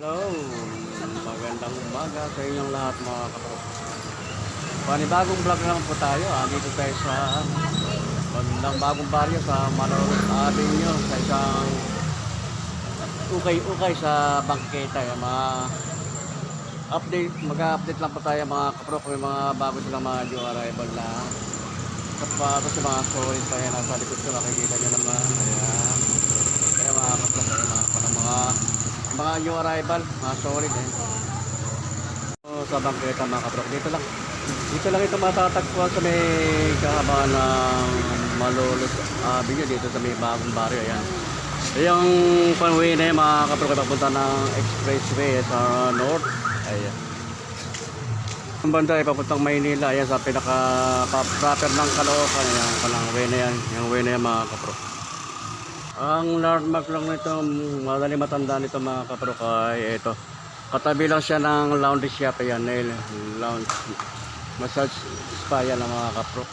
Hello, magandang umaga sa inyong lahat mga kapatid. Panibagong vlog naman po tayo. Andito tayo sa magandang bagong baryo sa Malolos Avenue sa isang ukay-ukay sa bangketa. Yung mga update, mag-update lang po tayo mga kapro kung may mga bago silang mga new arrival na sapatos sa mga solid pa yan. Nasa likod ko makikita nyo naman. Ayan. Kaya mga kapro, kaya mga, mga, mga mga new arrival, mga solid eh. So, sa bangketa mga kabrok, dito lang. Dito lang ito matatagpuan sa may kahabaan ng Malolos Avenue, dito sa may bagong barrio. Ayan. Yung panway na yun mga kabrok, ay papunta ng expressway sa north. Ayan. Ang banda ay papuntang Maynila, ayan sa pinaka proper ng Caloocan, ayan, palang way na yan, yung way na yan mga kabrok. Ang landmark lang nito, madali matanda nito mga kaprok ay ito. Katabi lang siya ng laundry shop, ayan, nail lounge, massage spa yan mga kaprok.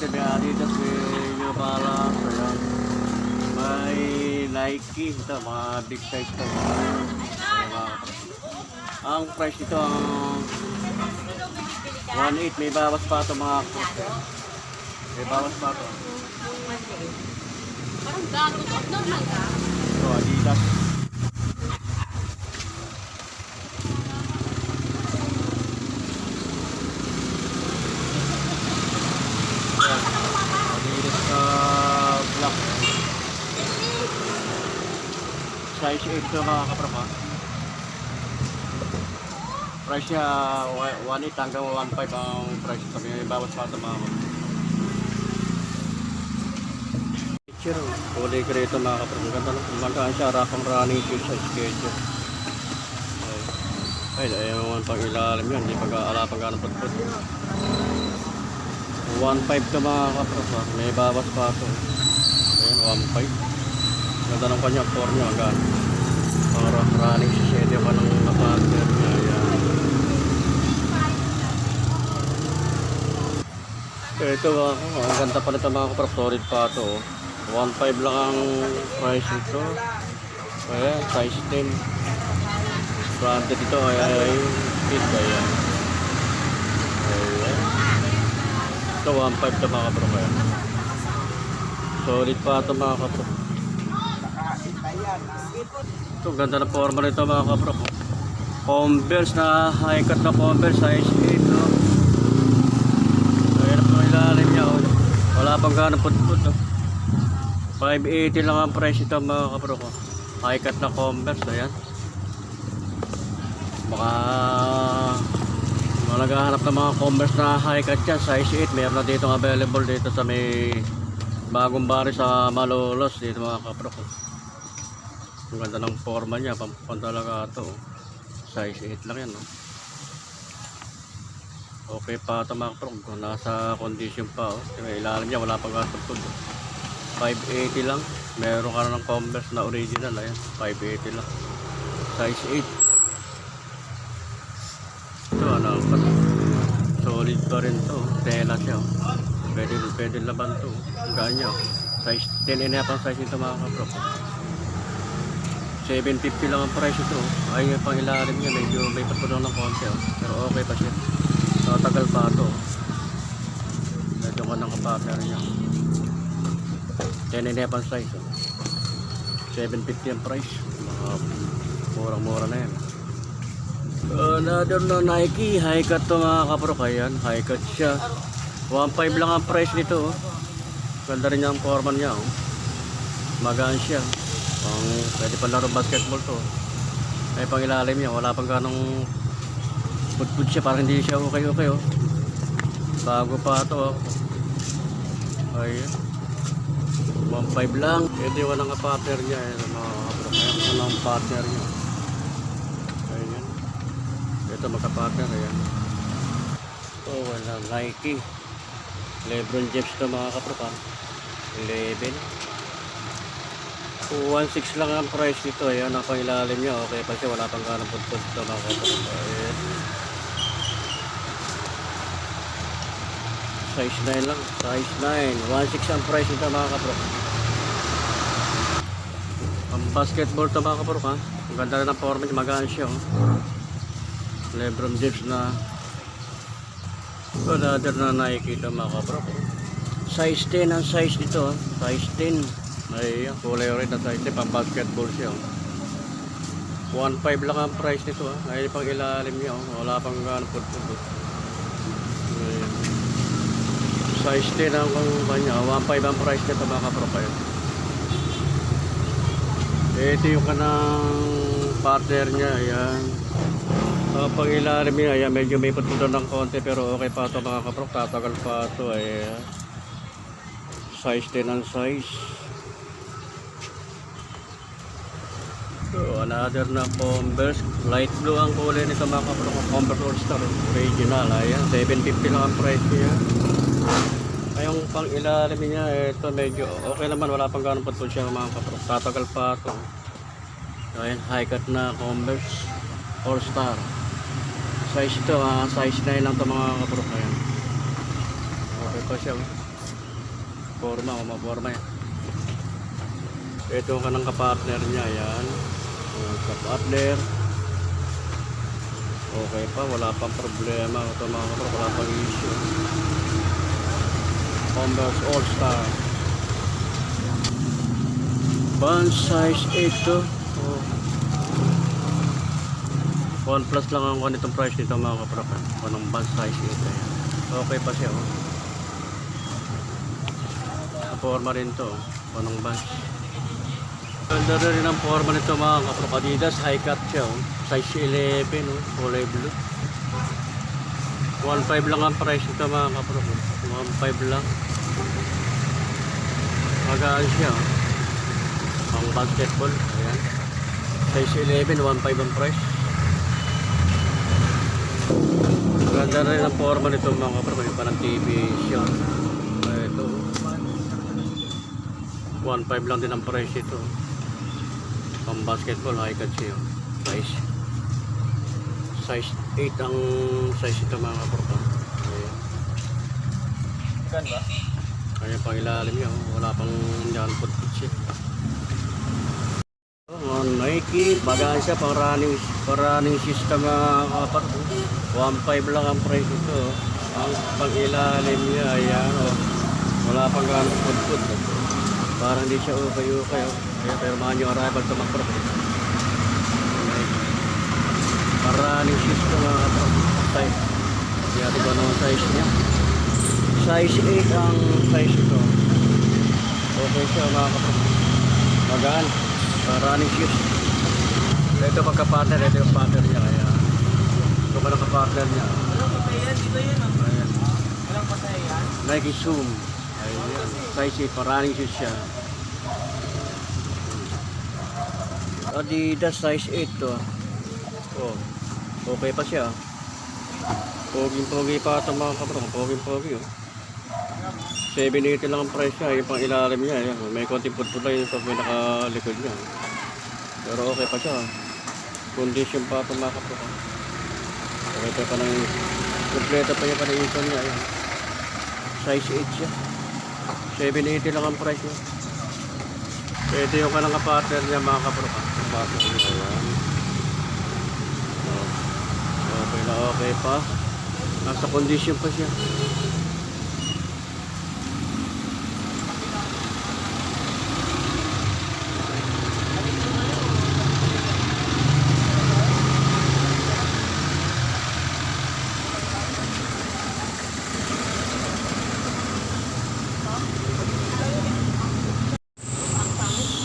Branded may Adidas, may New Balance, ayan. May Nike, ito mga big size to. Mga. Ang price nito ang 1.8 may bawas pa ito mga kaprok. May bawas pa ito. Parang gago to. Abnormal ka? Ito Adidas. Yan. Adidas na black. Size 8 to mga kaprama. Price niya 1.8 hanggang 1.5 ang price. Niya bawas pa ito mga. Picture. Kulay ko rito mga kaprama. Ganda lang. Kumandaan siya. Rapang running shoes sa schedule. Ay. Ay, ayaw naman pang ilalim yan. Hindi pag ala pag ganang pagput. 1.5 to mga kaprama. May babas pa ito. Ayan, 1.5. Ganda ng kanya. 4 niya. Hanggang. Para running sa schedule ka ng kapatid niya. Ayan. Ito mga ang ganda pa nito mga kapra, solid pa ito. oh. 1.5 lang ang price nito. Kaya size 10. Branded ito ay ay ay fit kaya. Ayan. Ito 1.5 ito mga kapra. Solid pa ito mga kapra. Ito ganda na forma nito mga kapra. oh. Converse na high cut na Converse size 8 no. Ayan po ilalim niya. Oh. Wala pang ganang putput. Oh. 580 lang ang price ito mga kapro ko. High cut na Converse. Ayan. Baka mga naghahanap ng mga Converse na high cut yan. Size 8. Meron na dito available dito sa may bagong bari sa Malolos. Dito mga kapro ko. Ang ganda ng forma niya. Pampan talaga ito. oh. Size 8 lang yan. No? Okay pa ito mga prog. Nasa condition pa. Oh. May ilalim niya. Wala pang gatugtog. 580 lang. Meron ka na ng Converse na original. Ayan. 580 lang. size 8. Ito ano, solid pa rin to. Tela siya. oh. Pwede, pwede laban to. Ganyan. Size 10 and a half ang size nito mga kapro. 750 lang ang price ito. Ay, pang ilalim niya, medyo may patulong ng konti. Oh. Pero okay pa siya. Tatagal pa ito. Medyo ka ng kapater niya. 10 and a half ang size. Oh. 750 ang price. Mga murang-mura na yan. Another na Nike. High cut to mga kapro. Ayan, high cut siya. 1.5 lang ang price nito. Oh. Ganda rin niya ang forman niya. Oh. Magaan siya. Pang, pwede pa laro basketball to. Ay pang ilalim niya. Wala pang ganong put siya. Parang hindi siya okay okay. Oh. Bago pa to. Oh. Ayan. 1.5 lang. Pwede wala nga pattern niya. Eh, mga kapro. Kaya kung ano ang pattern niya. Ayan. Ito magka-pattern. Ayan. Ito wala. Nike. Lebron James to mga pa. 11. 1.6 lang ang price nito. Ayan. Ang pangilalim niya. Okay pa siya. Wala pang ganang putput ito mga. Ayan. Size 9 lang. Size 9. 1.6 ang price nito mga kapro. Ang basketball to mga kapro ha. Ang ganda rin ang forma niya. Magaan siya. Oh. Lebron James na another na nakikita mga kapro. Size 10 ang size nito. oh. Size 10. Ay, kulay na size 10. Pang basketball siya. oh. 1.5 lang ang price nito. ah. Ay, pang ilalim niya. oh. Wala pang putput. oh. Ayan. Size 10 ang kanya. 1.5 ang price nito mga kapropile. Ito yung kanang partner niya. Ayan. Uh, pang ilalim niya. Ayan. Medyo may putput ng konti. Pero okay pa ito mga kaprop. Tatagal pa ito. Ayan. Size 10 ang size. So, another na Converse. Light blue ang kulay nito mga kaprop. Converse All Star. Original. Ayan. 750 lang ang price niya. Ay, yung pang ilalim niya, ito medyo okay naman, wala pang ganun patol siya mga kapro. Tatagal pa ito. Ayan, high cut na Converse All Star. Size ito, ah, size 9 lang ito mga kapro. Ayan. Okay pa siya. oh. Forma, o forma yan. Ito ka ng kapartner niya, ayan. Ayan, kapartner. Okay pa, wala pang problema. Ito mga kapro, wala pang issue. Converse All Star. Band size 8 to. Oh. One plus lang ang ganitong price nito mga kaprapa. Anong band size 8 ayan. Okay pa siya oh. Forma rin to. Anong band. Ganda rin ang forma nito mga kaprapa. Adidas high cut siya oh. Size 11 oh. Kulay blue. 1.5 lang ang price nito mga kaprapa. 1.5 lang. Magaan siya. oh. Pang basketball. Ayan. Size 11, 1.5 ang price. Ganda rin ang forma nito mga kapro. Yung parang TV siya. Ito. 1.5 lang din ang price ito. Pang basketball, high cut siya. Size. Size 8 ang size ito mga kapro. Ayan. Kan ba? Kaya pang ilalim niya, oh. wala pang yan putput siya. Oh, Nike, bagaan siya pang running, pang running system mga kapat. 1.5 lang ang price ito. oh. Ang pang ilalim niya, ayan, oh. wala pang ganong putput. oh. Parang hindi siya ukay-ukay. Oh. Pero mga new arrival sa makro. Pang running system mga kapat. Size. Hindi natin kung anong size niya. Size 8 ang size ito. Okay siya mga kapatid. Magaan. Running shoes. Ito pagka-partner, ito yung partner niya. Kaya ito ka naka-partner niya. Walang patayan, dito yun oh. Walang patayan. Nike Zoom. Ayan. Size 8 pa running shoes siya. Adidas size 8 to. Oh. Okay pa siya. Poging-pogi pa ito mga kapatid. Poging-pogi oh. 780 lang ang price niya, yung pang ilalim niya, yan. may konting putput lang yung sa pinakalikod niya. Pero okay pa siya. condition pa ito mga kapro. Okay pa pa ng kompleto pa yung paningin niya. Ayan. Size 8 siya. 780 lang ang price niya. Pwede yung kanang pattern niya mga kapro. Ang pattern niya. Oh. Okay na okay pa. Nasa condition pa siya.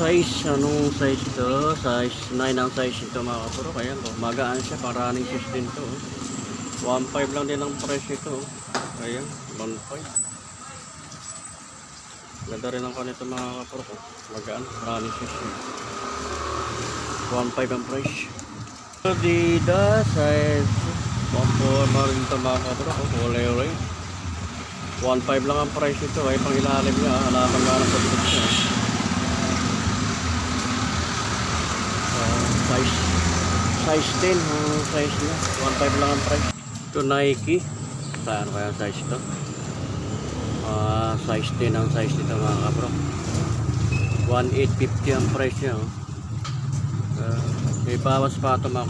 Size, anong size to? Size 9 ang size ito mga kapuro. Kaya oh, magaan siya, para running size din to. oh. 1.5 lang din ang price ito. oh. Ayan, 1.5. Ganda rin ang kanito mga kapuro ko. Magaan, running size din. 1.5 ang price. Adidas size 1.4 na rin ito mga kapuro. Kulay rin. 1.5 lang ang price ito. Ay pang ilalim niya. Halaman nga ng pagkakit siya. Ah, size. Size 10 ang size niya. 1.5 lang ang price. Ito Nike. Saan kaya size ito Ah, size 10 ang size nito mga kapro 1,850 ang price niya. Ah, may bawas pa ito mga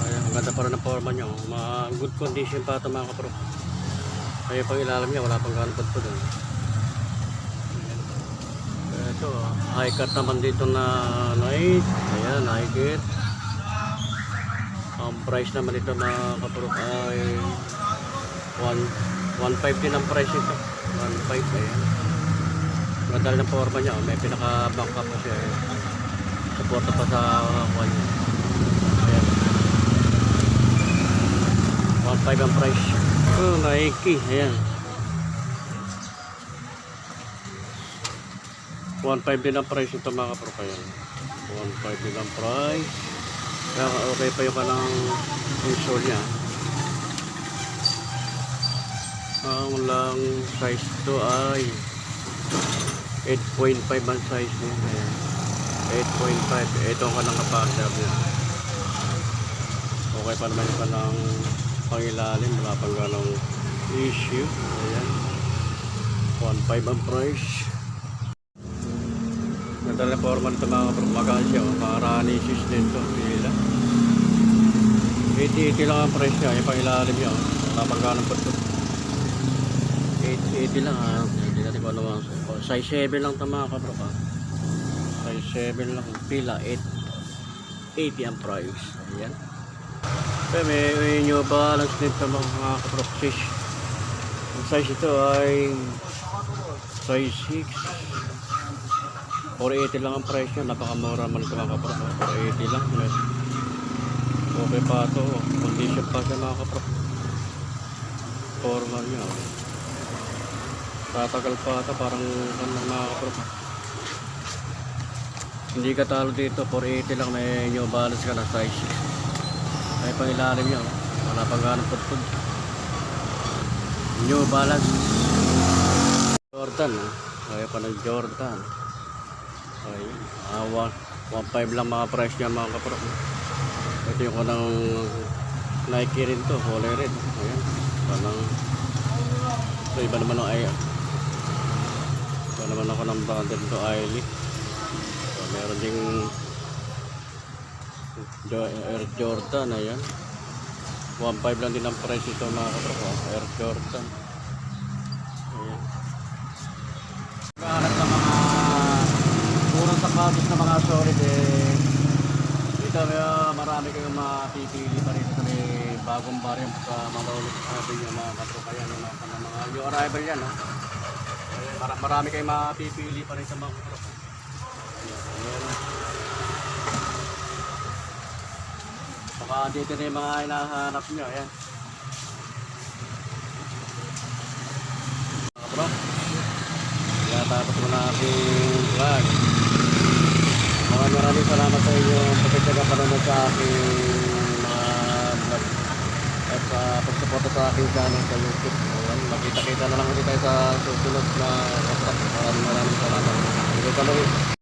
Ayan, ang ganda pa rin ang forma niya oh. mga good condition pa ito mga kapro kaya pang ilalim niya wala pang ganun po doon ito, high cut naman dito na night. Ayan, high cut. Ang price naman ito mga kapurok ay 1 1.5 din ang price ito. 1.5 ayan. Magandal ng forma niya. oh. May pinaka-bank up pa siya. eh. Suporta pa sa kwan. Ayan. 1.5 ang price. Oh, Nike. Ayan. 1.5 din ang price ito mga kaprokayan 1.5 din ang price. Kaya okay pa yung kanang install niya. Ang lang size to ay 8.5 ang size niya. Ayan. 8.5 ito ang kanang kapartner niya. Okay pa naman yung kanang pangilalim. Wala pang ganong issue. Ayan. 1.5 ang price Ganda na forma nito mga siya. Oh. Makarani system to. Pila. 80-80 lang ang price niya. Yung pangilalim niya. Wala pang ganong po ito. 80 lang ha. Hindi natin kung ano size 7 lang ito mga kapro ka. Size 7 lang. Pila 8. 80 ang price. Ayan. Kaya may, may new balance din ito mga kapro. Size. Ang size ito ay size 6. 480 lang ang price niya. Napakamura man ito mga kapro. 480 lang. May- Okay pa ito. oh. Condition pa siya mga kapro. Formal niya. oh. Tatagal pa ito. Parang ano mga kapro. Hindi ka talo dito. 480 lang. May new balance ka na size 6. May pangilalim niya. oh. Wala pang ganong putpud. New balance. Jordan. Oh. Kaya pa ng Jordan. Ay, ah, one- 1.5 lang mga price niya mga kapro. Ito yung kanang Nike rin to, kulay red. Ayan, parang ito iba naman ng ay iba naman ako ng brand to Ailey. So, meron ding Air Jordan, ayan. 1.5 lang din ang price ito mga kapro. Air Jordan. Ayan. Kahanap ng mga puro sapatos na mga solid eh. Dito uh, marami kayong mapipili pa rin sa may bagong variant sa ulit sabi niyo mga katropayan yung mga, mga, mga new arrival yan ha. Eh, mara, marami kayong mapipili pa rin sa mga. Ayan. Baka dito na yung mga hinahanap nyo. Ayan. Mga bro. Kaya tapos mo na aking vlog. Maraming maraming salamat sa inyo pagkatsaga panonood sa aking mga vlog at sa pagsuporta sa aking channel sa YouTube. Ayan, makita-kita na lang ulit tayo sa susunod na vlog. Maraming maraming salamat. Ito kami.